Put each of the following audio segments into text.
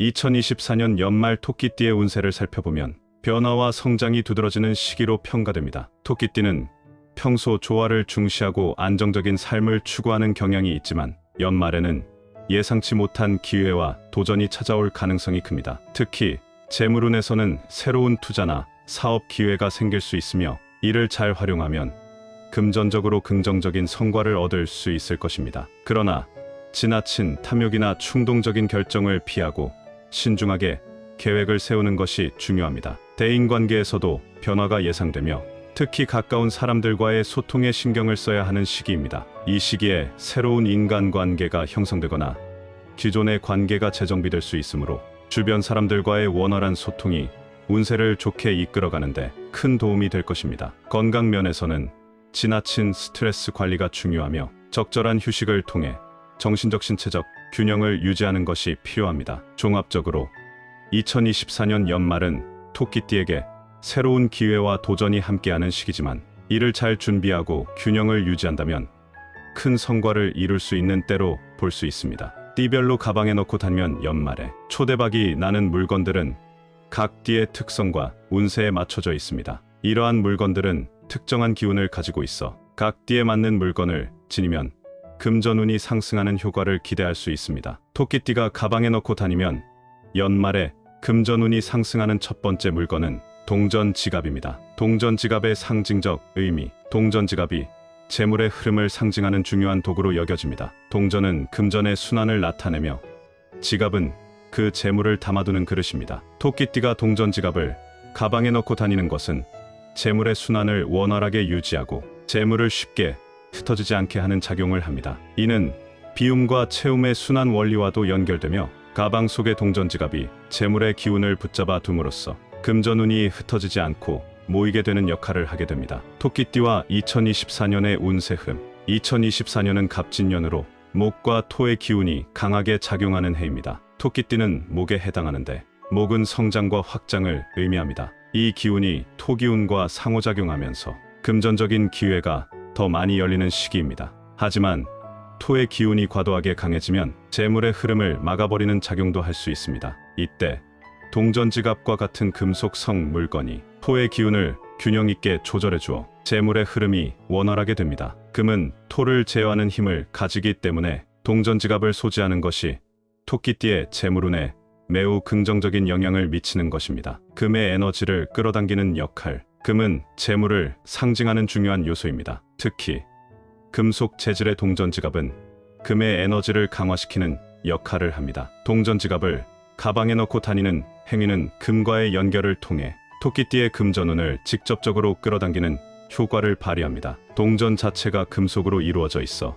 2024년 연말 토끼띠의 운세를 살펴보면 변화와 성장이 두드러지는 시기로 평가됩니다. 토끼띠는 평소 조화를 중시하고 안정적인 삶을 추구하는 경향이 있지만 연말에는 예상치 못한 기회와 도전이 찾아올 가능성이 큽니다. 특히 재물운에서는 새로운 투자나 사업 기회가 생길 수 있으며 이를 잘 활용하면 금전적으로 긍정적인 성과를 얻을 수 있을 것입니다. 그러나 지나친 탐욕이나 충동적인 결정을 피하고 신중하게 계획을 세우는 것이 중요합니다. 대인 관계에서도 변화가 예상되며 특히 가까운 사람들과의 소통에 신경을 써야 하는 시기입니다. 이 시기에 새로운 인간관계가 형성되거나 기존의 관계가 재정비될 수 있으므로 주변 사람들과의 원활한 소통이 운세를 좋게 이끌어가는데 큰 도움이 될 것입니다. 건강 면에서는 지나친 스트레스 관리가 중요하며 적절한 휴식을 통해 정신적 신체적 균형을 유지하는 것이 필요합니다. 종합적으로 2024년 연말은 토끼띠에게 새로운 기회와 도전이 함께하는 시기지만 이를 잘 준비하고 균형을 유지한다면 큰 성과를 이룰 수 있는 때로 볼 수 있습니다. 띠별로 가방에 넣고 다니면 연말에 초대박이 나는 물건들은 각 띠의 특성과 운세에 맞춰져 있습니다. 이러한 물건들은 특정한 기운을 가지고 있어 각 띠에 맞는 물건을 지니면 금전운이 상승하는 효과를 기대할 수 있습니다. 토끼띠가 가방에 넣고 다니면 연말에 금전운이 상승하는 첫 번째 물건은 동전 지갑입니다. 동전 지갑의 상징적 의미, 동전 지갑이 재물의 흐름을 상징하는 중요한 도구로 여겨집니다. 동전은 금전의 순환을 나타내며 지갑은 그 재물을 담아두는 그릇입니다. 토끼띠가 동전 지갑을 가방에 넣고 다니는 것은 재물의 순환을 원활하게 유지하고 재물을 쉽게 흩어지지 않게 하는 작용을 합니다. 이는 비움과 채움의 순환 원리와도 연결되며 가방 속의 동전 지갑이 재물의 기운을 붙잡아 둠으로써 금전운이 흩어지지 않고 모이게 되는 역할을 하게 됩니다. 토끼띠와 2024년의 운세 흐름 2024년은 갑진년으로 목과 토의 기운이 강하게 작용하는 해입니다. 토끼띠는 목에 해당하는데 목은 성장과 확장을 의미합니다. 이 기운이 토기운과 상호작용하면서 금전적인 기회가 더 많이 열리는 시기입니다. 하지만 토의 기운이 과도하게 강해지면 재물의 흐름을 막아버리는 작용도 할 수 있습니다. 이때 동전 지갑과 같은 금속성 물건이 토의 기운을 균형 있게 조절해 주어 재물의 흐름이 원활하게 됩니다. 금은 토를 제어하는 힘을 가지기 때문에 동전 지갑을 소지하는 것이 토끼띠의 재물운에 매우 긍정적인 영향을 미치는 것입니다. 금의 에너지를 끌어당기는 역할. 금은 재물을 상징하는 중요한 요소입니다. 특히 금속 재질의 동전 지갑은 금의 에너지를 강화시키는 역할을 합니다. 동전 지갑을 가방에 넣고 다니는 행위는 금과의 연결을 통해 토끼띠의 금전운을 직접적으로 끌어당기는 효과를 발휘합니다. 동전 자체가 금속으로 이루어져 있어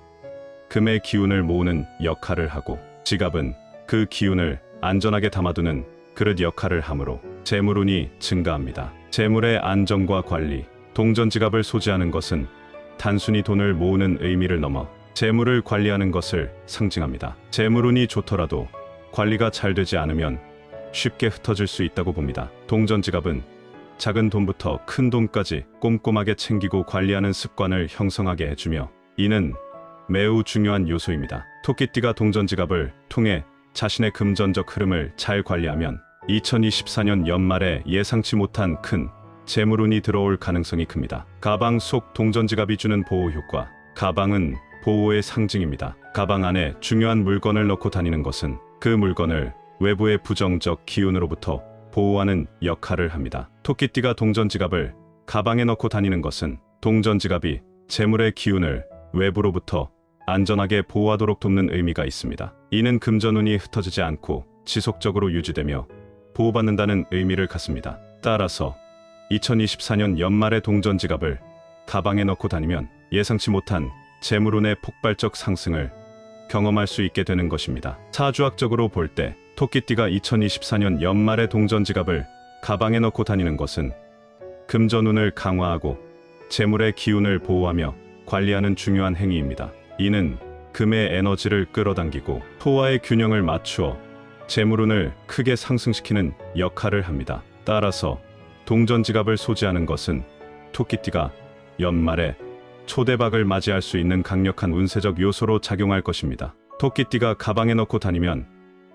금의 기운을 모으는 역할을 하고 지갑은 그 기운을 안전하게 담아두는 그릇 역할을 하므로 재물운이 증가합니다. 재물의 안정과 관리, 동전 지갑을 소지하는 것은 단순히 돈을 모으는 의미를 넘어 재물을 관리하는 것을 상징합니다. 재물운이 좋더라도 관리가 잘 되지 않으면 쉽게 흩어질 수 있다고 봅니다. 동전 지갑은 작은 돈부터 큰 돈까지 꼼꼼하게 챙기고 관리하는 습관을 형성하게 해주며 이는 매우 중요한 요소입니다. 토끼띠가 동전 지갑을 통해 자신의 금전적 흐름을 잘 관리하면 2024년 연말에 예상치 못한 큰 재물운이 들어올 가능성이 큽니다. 가방 속 동전 지갑이 주는 보호 효과. 가방은 보호의 상징입니다. 가방 안에 중요한 물건을 넣고 다니는 것은 그 물건을 외부의 부정적 기운으로부터 보호하는 역할을 합니다. 토끼띠가 동전 지갑을 가방에 넣고 다니는 것은 동전 지갑이 재물의 기운을 외부로부터 안전하게 보호하도록 돕는 의미가 있습니다. 이는 금전운이 흩어지지 않고 지속적으로 유지되며 보호받는다는 의미를 갖습니다. 따라서 2024년 연말의 동전 지갑을 가방에 넣고 다니면 예상치 못한 재물운의 폭발적 상승을 경험할 수 있게 되는 것입니다. 사주학적으로 볼 때 토끼띠가 2024년 연말의 동전 지갑을 가방에 넣고 다니는 것은 금전운을 강화하고 재물의 기운을 보호하며 관리하는 중요한 행위입니다. 이는 금의 에너지를 끌어당기고 토와의 균형을 맞추어 재물운을 크게 상승시키는 역할을 합니다. 따라서 동전 지갑을 소지하는 것은 토끼띠가 연말에 초대박을 맞이할 수 있는 강력한 운세적 요소로 작용할 것입니다. 토끼띠가 가방에 넣고 다니면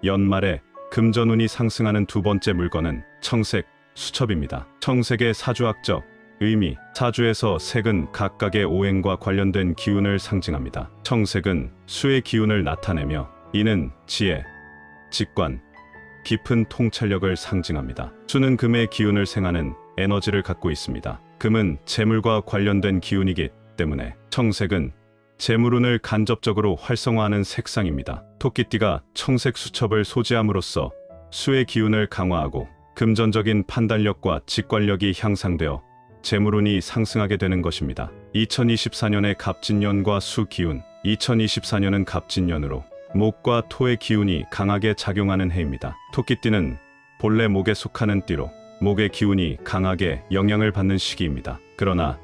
연말에 금전운이 상승하는 두 번째 물건은 청색, 수첩입니다. 청색의 사주학적 의미, 사주에서 색은 각각의 오행과 관련된 기운을 상징합니다. 청색은 수의 기운을 나타내며 이는 지혜, 직관, 깊은 통찰력을 상징합니다. 수는 금의 기운을 생하는 에너지를 갖고 있습니다. 금은 재물과 관련된 기운이기 때문에 청색은 재물운을 간접적으로 활성화하는 색상입니다. 토끼띠가 청색 수첩을 소지함으로써 수의 기운을 강화하고 금전적인 판단력과 직관력이 향상되어 재물운이 상승하게 되는 것입니다. 2024년의 갑진년과 수 기운, 2024년은 갑진년으로 목과 토의 기운이 강하게 작용하는 해입니다. 토끼띠는 본래 목에 속하는 띠로 목의 기운이 강하게 영향을 받는 시기입니다. 그러나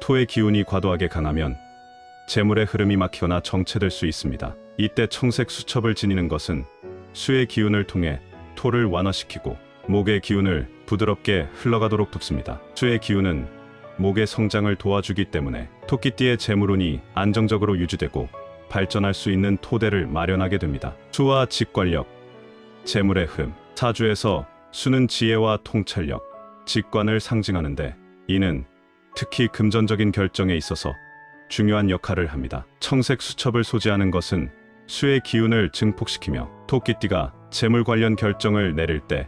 토의 기운이 과도하게 강하면 재물의 흐름이 막히거나 정체될 수 있습니다. 이때 청색 수첩을 지니는 것은 수의 기운을 통해 토를 완화시키고 목의 기운을 부드럽게 흘러가도록 돕습니다. 수의 기운은 목의 성장을 도와주기 때문에 토끼띠의 재물운이 안정적으로 유지되고 발전할 수 있는 토대를 마련하게 됩니다. 수와 직관력, 재물의 흐름, 사주에서 수는 지혜와 통찰력, 직관을 상징하는데 이는 특히 금전적인 결정에 있어서 중요한 역할을 합니다. 청색 수첩을 소지하는 것은 수의 기운을 증폭시키며 토끼띠가 재물 관련 결정을 내릴 때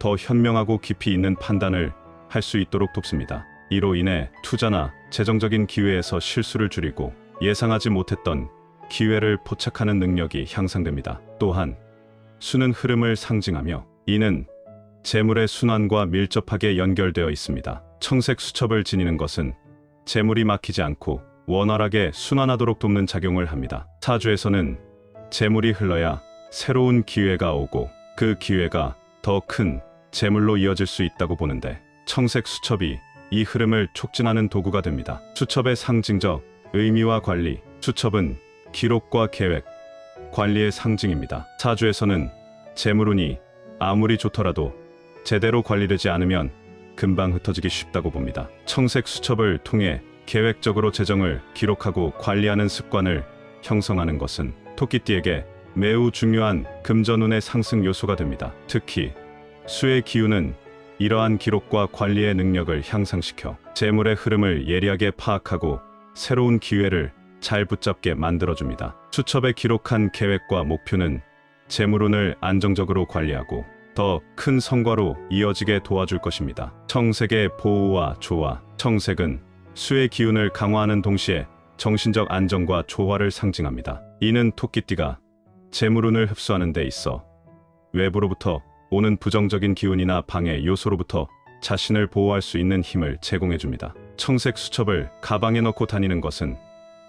더 현명하고 깊이 있는 판단을 할 수 있도록 돕습니다. 이로 인해 투자나 재정적인 기회에서 실수를 줄이고 예상하지 못했던 기회를 포착하는 능력이 향상됩니다. 또한 수는 흐름을 상징하며 이는 재물의 순환과 밀접하게 연결되어 있습니다. 청색 수첩을 지니는 것은 재물이 막히지 않고 원활하게 순환하도록 돕는 작용을 합니다. 사주에서는 재물이 흘러야 새로운 기회가 오고 그 기회가 더 큰 재물로 이어질 수 있다고 보는데 청색 수첩이 이 흐름을 촉진하는 도구가 됩니다. 수첩의 상징적 의미와 관리 수첩은 기록과 계획, 관리의 상징입니다. 사주에서는 재물운이 아무리 좋더라도 제대로 관리되지 않으면 금방 흩어지기 쉽다고 봅니다. 청색 수첩을 통해 계획적으로 재정을 기록하고 관리하는 습관을 형성하는 것은 토끼띠에게 매우 중요한 금전운의 상승 요소가 됩니다. 특히 수의 기운은 이러한 기록과 관리의 능력을 향상시켜 재물의 흐름을 예리하게 파악하고 새로운 기회를 잘 붙잡게 만들어줍니다. 수첩에 기록한 계획과 목표는 재물운을 안정적으로 관리하고 더 큰 성과로 이어지게 도와줄 것입니다. 청색의 보호와 조화. 청색은 수의 기운을 강화하는 동시에 정신적 안정과 조화를 상징합니다. 이는 토끼띠가 재물운을 흡수하는 데 있어 외부로부터 오는 부정적인 기운이나 방해 요소로부터 자신을 보호할 수 있는 힘을 제공해 줍니다. 청색 수첩을 가방에 넣고 다니는 것은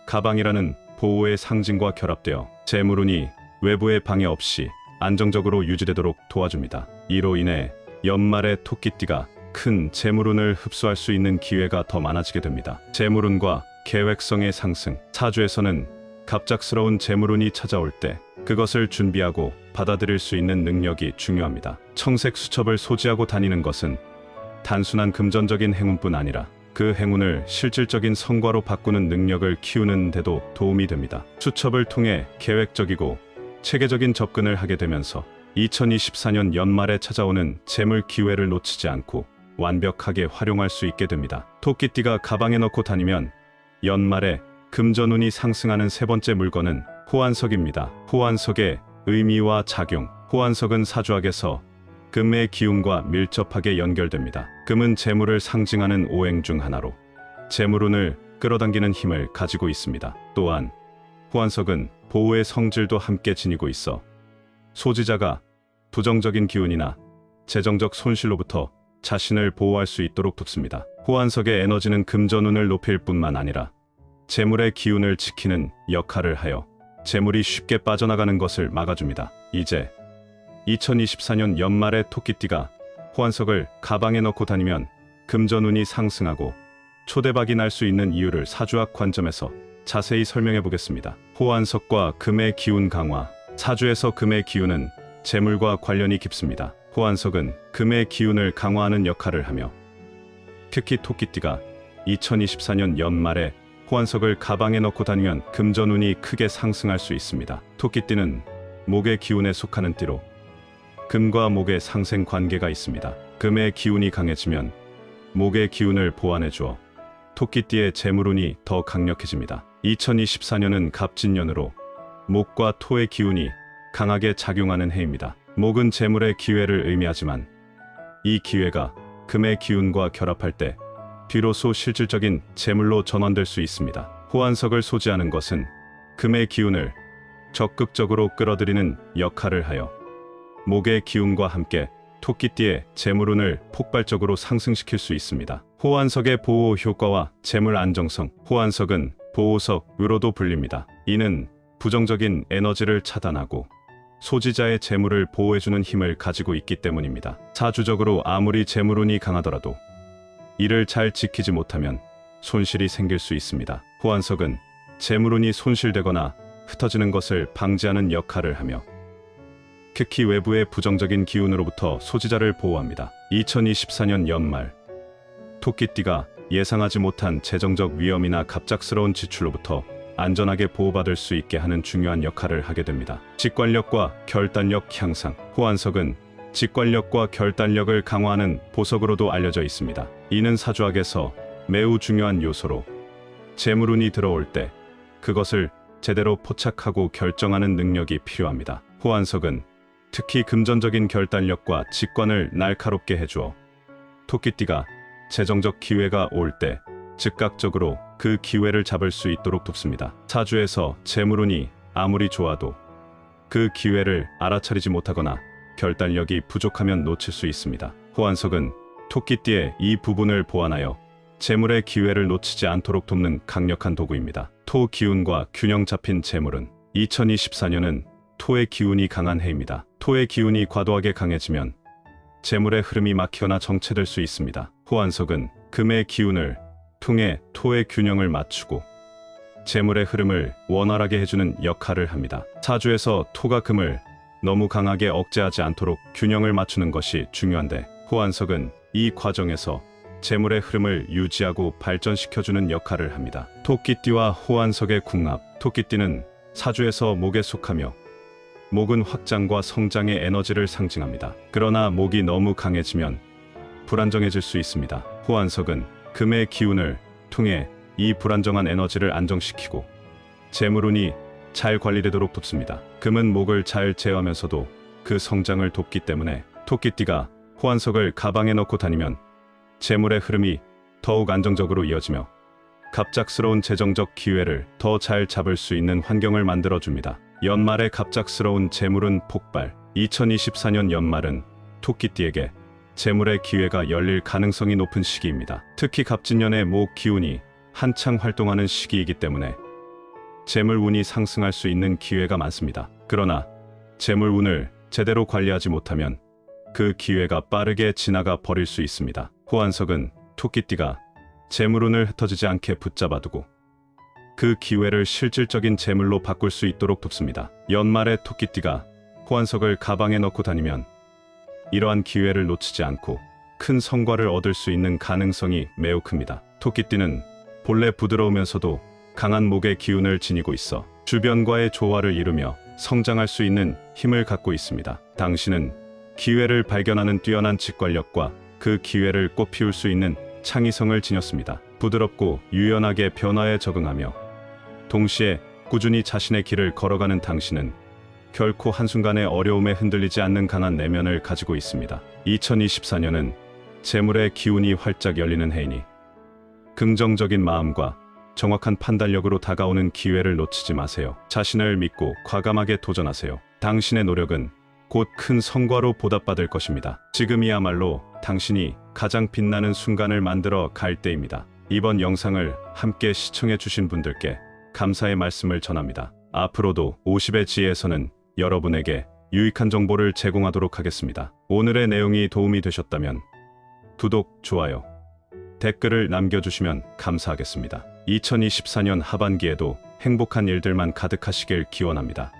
가방이라는 보호의 상징과 결합되어 재물운이 외부의 방해 없이 안정적으로 유지되도록 도와줍니다. 이로 인해 연말에 토끼띠가 큰 재물운을 흡수할 수 있는 기회가 더 많아지게 됩니다. 재물운과 계획성의 상승. 사주에서는 갑작스러운 재물운이 찾아올 때 그것을 준비하고 받아들일 수 있는 능력이 중요합니다. 청색 수첩을 소지하고 다니는 것은 단순한 금전적인 행운뿐 아니라 그 행운을 실질적인 성과로 바꾸는 능력을 키우는 데도 도움이 됩니다. 수첩을 통해 계획적이고 체계적인 접근을 하게 되면서 2024년 연말에 찾아오는 재물 기회를 놓치지 않고 완벽하게 활용할 수 있게 됩니다. 토끼띠가 가방에 넣고 다니면 연말에 금전운이 상승하는 세 번째 물건은 호환석입니다. 호환석의 의미와 작용. 호환석은 사주학에서 금의 기운과 밀접하게 연결됩니다. 금은 재물을 상징하는 오행 중 하나로 재물운을 끌어당기는 힘을 가지고 있습니다. 또한 호환석은 보호의 성질도 함께 지니고 있어 소지자가 부정적인 기운이나 재정적 손실로부터 자신을 보호할 수 있도록 돕습니다. 호환석의 에너지는 금전운을 높일 뿐만 아니라 재물의 기운을 지키는 역할을 하여 재물이 쉽게 빠져나가는 것을 막아줍니다. 이제 2024년 연말에 토끼띠가 호환석을 가방에 넣고 다니면 금전운이 상승하고 초대박이 날 수 있는 이유를 사주학 관점에서 자세히 설명해 보겠습니다. 호환석과 금의 기운 강화. 사주에서 금의 기운은 재물과 관련이 깊습니다. 호환석은 금의 기운을 강화하는 역할을 하며 특히 토끼띠가 2024년 연말에 호환석을 가방에 넣고 다니면 금전운이 크게 상승할 수 있습니다. 토끼띠는 목의 기운에 속하는 띠로 금과 목의 상생 관계가 있습니다. 금의 기운이 강해지면 목의 기운을 보완해 주어 토끼띠의 재물운이 더 강력해집니다. 2024년은 갑진년으로 목과 토의 기운이 강하게 작용하는 해입니다. 목은 재물의 기회를 의미하지만 이 기회가 금의 기운과 결합할 때 비로소 실질적인 재물로 전환될 수 있습니다. 호환석을 소지하는 것은 금의 기운을 적극적으로 끌어들이는 역할을 하여 목의 기운과 함께 토끼띠의 재물운을 폭발적으로 상승시킬 수 있습니다. 호환석의 보호 효과와 재물 안정성, 호환석은 보호석으로도 불립니다. 이는 부정적인 에너지를 차단하고 소지자의 재물을 보호해주는 힘을 가지고 있기 때문입니다. 사주적으로 아무리 재물운이 강하더라도 이를 잘 지키지 못하면 손실이 생길 수 있습니다. 호환석은 재물운이 손실되거나 흩어지는 것을 방지하는 역할을 하며 특히 외부의 부정적인 기운으로부터 소지자를 보호합니다. 2024년 연말 토끼띠가 예상하지 못한 재정적 위험이나 갑작스러운 지출로부터 안전하게 보호받을 수 있게 하는 중요한 역할을 하게 됩니다. 직관력과 결단력 향상 호환석은 직관력과 결단력을 강화하는 보석으로도 알려져 있습니다. 이는 사주학에서 매우 중요한 요소로 재물운이 들어올 때 그것을 제대로 포착하고 결정하는 능력이 필요합니다. 호환석은 특히 금전적인 결단력과 직관을 날카롭게 해주어 토끼띠가 재정적 기회가 올 때 즉각적으로 그 기회를 잡을 수 있도록 돕습니다. 사주에서 재물운이 아무리 좋아도 그 기회를 알아차리지 못하거나 결단력이 부족하면 놓칠 수 있습니다. 호환석은 토끼띠의 이 부분을 보완하여 재물의 기회를 놓치지 않도록 돕는 강력한 도구입니다. 토 기운과 균형 잡힌 재물은 2024년은 토의 기운이 강한 해입니다. 토의 기운이 과도하게 강해지면 재물의 흐름이 막히거나 정체될 수 있습니다. 호환석은 금의 기운을 통해 토의 균형을 맞추고 재물의 흐름을 원활하게 해주는 역할을 합니다. 사주에서 토가 금을 너무 강하게 억제하지 않도록 균형을 맞추는 것이 중요한데 호환석은 이 과정에서 재물의 흐름을 유지하고 발전시켜주는 역할을 합니다. 토끼띠와 호환석의 궁합 토끼띠는 사주에서 목에 속하며 목은 확장과 성장의 에너지를 상징합니다. 그러나 목이 너무 강해지면 불안정해질 수 있습니다. 호환석은 금의 기운을 통해 이 불안정한 에너지를 안정시키고 재물운이 잘 관리되도록 돕습니다. 금은 목을 잘 제어하면서도 그 성장을 돕기 때문에 토끼띠가 호환석을 가방에 넣고 다니면 재물의 흐름이 더욱 안정적으로 이어지며 갑작스러운 재정적 기회를 더 잘 잡을 수 있는 환경을 만들어 줍니다. 연말의 갑작스러운 재물은 폭발. 2024년 연말은 토끼띠에게 재물의 기회가 열릴 가능성이 높은 시기입니다. 특히 갑진년의 목 기운이 한창 활동하는 시기이기 때문에 재물운이 상승할 수 있는 기회가 많습니다. 그러나 재물운을 제대로 관리하지 못하면 그 기회가 빠르게 지나가 버릴 수 있습니다. 호환석은 토끼띠가 재물운을 흩어지지 않게 붙잡아두고 그 기회를 실질적인 재물로 바꿀 수 있도록 돕습니다. 연말에 토끼띠가 호환석을 가방에 넣고 다니면 이러한 기회를 놓치지 않고 큰 성과를 얻을 수 있는 가능성이 매우 큽니다. 토끼띠는 본래 부드러우면서도 강한 목의 기운을 지니고 있어 주변과의 조화를 이루며 성장할 수 있는 힘을 갖고 있습니다. 당신은 기회를 발견하는 뛰어난 직관력과 그 기회를 꽃피울 수 있는 창의성을 지녔습니다. 부드럽고 유연하게 변화에 적응하며 동시에 꾸준히 자신의 길을 걸어가는 당신은 결코 한순간의 어려움에 흔들리지 않는 강한 내면을 가지고 있습니다. 2024년은 재물의 기운이 활짝 열리는 해이니 긍정적인 마음과 정확한 판단력으로 다가오는 기회를 놓치지 마세요. 자신을 믿고 과감하게 도전하세요. 당신의 노력은 곧 큰 성과로 보답받을 것입니다. 지금이야말로 당신이 가장 빛나는 순간을 만들어 갈 때입니다. 이번 영상을 함께 시청해 주신 분들께 감사의 말씀을 전합니다. 앞으로도 50의 지혜에서는 여러분에게 유익한 정보를 제공하도록 하겠습니다. 오늘의 내용이 도움이 되셨다면 구독, 좋아요, 댓글을 남겨주시면 감사하겠습니다. 2024년 하반기에도 행복한 일들만 가득하시길 기원합니다.